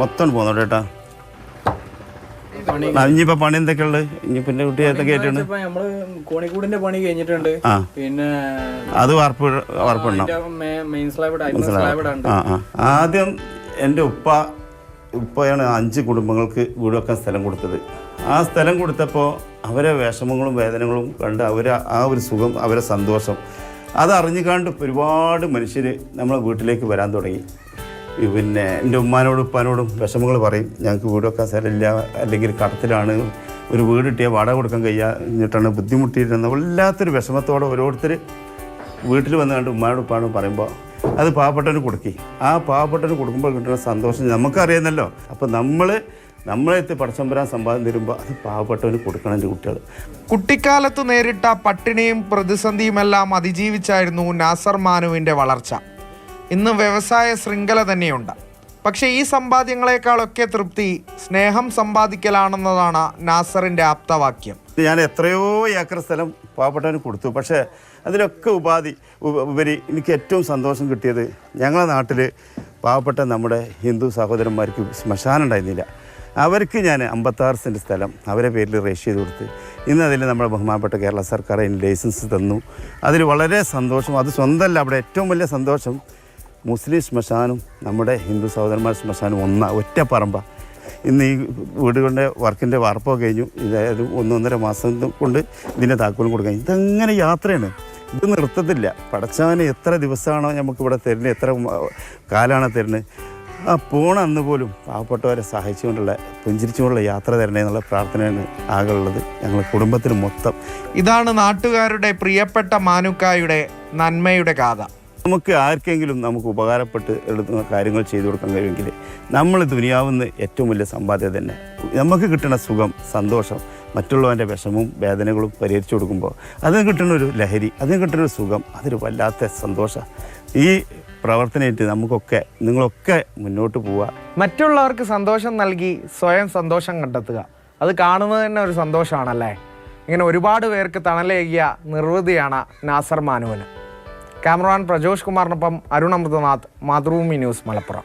മൊത്തം പോകുന്നുണ്ട് കേട്ടാ ഇനിയിപ്പോ പണി എന്തൊക്കെയുള്ളത്? ഇനിയിപ്പോ എന്റെ കുട്ടി ഏതൊക്കെ ആയിട്ടാണ്? കോണിക്കൂടിന്റെ പണി കഴിഞ്ഞിട്ടുണ്ട്. പിന്നെ അത് വാർപ്പ് ആ ആദ്യം എന്റെ ഉപ്പ ഉപ്പയാണ് അഞ്ച് കുടുംബങ്ങൾക്ക് വീട് വെക്കാൻ സ്ഥലം കൊടുത്തത്. ആ സ്ഥലം കൊടുത്തപ്പോൾ അവരെ വിഷമങ്ങളും വേദനകളും കണ്ട് അവരെ ആ ഒരു സുഖം അവരെ സന്തോഷം. അതറിഞ്ഞുകാണ്ട് ഒരുപാട് മനുഷ്യർ നമ്മളെ വീട്ടിലേക്ക് വരാൻ തുടങ്ങി. പിന്നെ എന്റെ ഉമ്മാനോടും ഉപ്പാനോടും വിഷമങ്ങൾ പറയും. ഞങ്ങൾക്ക് വീട് വെക്കാൻ സ്ഥലമില്ല അല്ലെങ്കിൽ കടത്തിലാണ്. ഒരു വീട് കിട്ടിയാൽ വാടക കൊടുക്കാൻ കഴിയാഞ്ഞിട്ടാണ് ബുദ്ധിമുട്ടിയിരുന്നത്. വല്ലാത്തൊരു വിഷമത്തോടെ ഓരോരുത്തർ വീട്ടിൽ വന്ന് കണ്ട് ഉമ്മാനോട് ഉപ്പാനോട് പറയുമ്പോൾ അത് പാവപ്പെട്ടവന് കൊടുക്കി. ആ പാവപ്പെട്ടവന് കൊടുക്കുമ്പോൾ കിട്ടുന്ന സന്തോഷം നമുക്കറിയുന്നല്ലോ. അപ്പോൾ നമ്മൾ നമ്മളെ നമ്മളെത്തി പടച്ചമ്പരാൻ സമ്പാദം തരുമ്പോൾ അത് പാവപ്പെട്ടവന് കൊടുക്കണം എന്റെ കുട്ടികൾ. കുട്ടിക്കാലത്ത് നേരിട്ട പട്ടിണിയും പ്രതിസന്ധിയുമെല്ലാം അതിജീവിച്ചായിരുന്നു നാസർ മാനുവിന്റെ വളർച്ച. ഇന്ന് വ്യവസായ ശൃംഖല തന്നെയുണ്ട്. പക്ഷേ ഈ സമ്പാദ്യങ്ങളെക്കാളൊക്കെ തൃപ്തി സ്നേഹം സമ്പാദിക്കലാണെന്നതാണ് നാസറിന്റെ ആപ്തവാക്യം. ഞാൻ എത്രയോ ഏക്കർ സ്ഥലം പാവപ്പെട്ടവന് കൊടുത്തു. പക്ഷേ അതിലൊക്കെ ഉപാധി ഉപ- ഉപരി എനിക്ക് ഏറ്റവും സന്തോഷം കിട്ടിയത് ഞങ്ങളുടെ നാട്ടിൽ പാവപ്പെട്ട നമ്മുടെ ഹിന്ദു സഹോദരന്മാർക്ക് ശ്മശാനം ഉണ്ടായിരുന്നില്ല. അവർക്ക് ഞാൻ അമ്പത്താറ് സെന്റ് സ്ഥലം അവരെ പേരിൽ രജിസ്റ്റർ ചെയ്ത് കൊടുത്ത് ഇന്ന് അതിൽ നമ്മുടെ ബഹുമാനപ്പെട്ട കേരള സർക്കാർ അതിന് ലൈസൻസ് തന്നു. അതിൽ വളരെ സന്തോഷം അത് സ്വന്തമല്ല അവിടെ ഏറ്റവും വലിയ സന്തോഷം മുസ്ലിം ശ്മശാനും നമ്മുടെ ഹിന്ദു സഹോദരന്മാർ ശ്മശാനും ഒന്ന ഒറ്റ പറമ്പ. ഇന്ന് ഈ വീടുകളുടെ വർക്കിന്റെ വാർപ്പോ കഴിഞ്ഞു. ഇതായത് ഒന്നൊന്നര മാസം കൊണ്ട് ഇതിന്റെ താക്കോലും കൊടുക്കാൻ ഇതങ്ങനെ യാത്രയാണ്. ഇത് നിർത്തത്തില്ല. പടച്ചവന് എത്ര ദിവസമാണോ നമുക്ക് ഇവിടെ തരുന്നത്? എത്ര കാലമാണ് തരുന്നത്? ആ പോണ അന്ന് പോലും പാവപ്പെട്ടവരെ സഹായിച്ചുകൊണ്ടുള്ള പുഞ്ചിരിച്ചുകൊണ്ടുള്ള യാത്ര തരണേ എന്നുള്ള പ്രാർത്ഥനയാണ് ആകെ ഉള്ളത് ഞങ്ങൾ കുടുംബത്തിന് മൊത്തം. ഇതാണ് നാട്ടുകാരുടെ പ്രിയപ്പെട്ട മാനുക്കായുടെ നന്മയുടെ ഗാഥ. നമുക്ക് ആർക്കെങ്കിലും നമുക്ക് ഉപകാരപ്പെട്ട് എടുക്കുന്ന കാര്യങ്ങൾ ചെയ്തു കൊടുക്കാൻ കഴിയുമെങ്കിൽ നമ്മൾ ദുനിയാവുന്ന ഏറ്റവും വലിയ സമ്പാദ്യം തന്നെ. നമുക്ക് കിട്ടുന്ന സുഖം സന്തോഷം മറ്റുള്ളവന്റെ വിഷമവും വേദനകളും പരിഹരിച്ചു കൊടുക്കുമ്പോൾ അതിന് കിട്ടുന്ന ഒരു ലഹരി അതിന് കിട്ടുന്ന ഒരു സുഖം അതൊരു വല്ലാത്ത സന്തോഷം. ഈ പ്രവർത്തനമായിട്ട് നമുക്കൊക്കെ നിങ്ങളൊക്കെ മുന്നോട്ട് പോവുക. മറ്റുള്ളവർക്ക് സന്തോഷം നൽകി സ്വയം സന്തോഷം കണ്ടെത്തുക. അത് കാണുന്നത് തന്നെ ഒരു സന്തോഷമാണല്ലേ ഇങ്ങനെ ഒരുപാട് പേർക്ക് തണലേകിയ നിർവൃതിയാണ് നാസർ മാനുവിന്. ക്യാമറമാൻ പ്രജോഷ് കുമാറിനൊപ്പം അരുൺ അമൃതനാഥ് മാതൃഭൂമി ന്യൂസ് മലപ്പുറം.